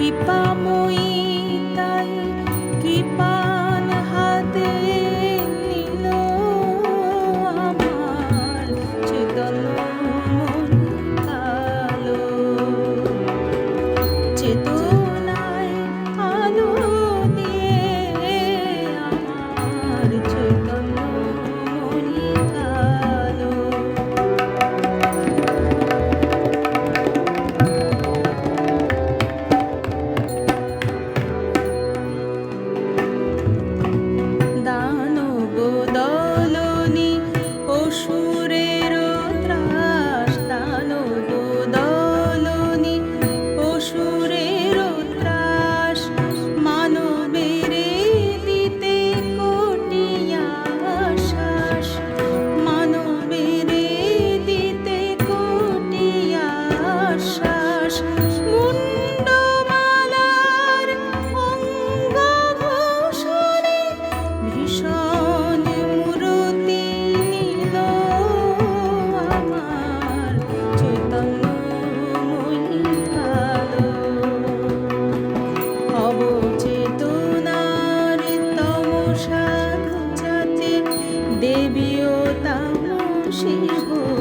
కృపముయి দেবীও তামসী গো।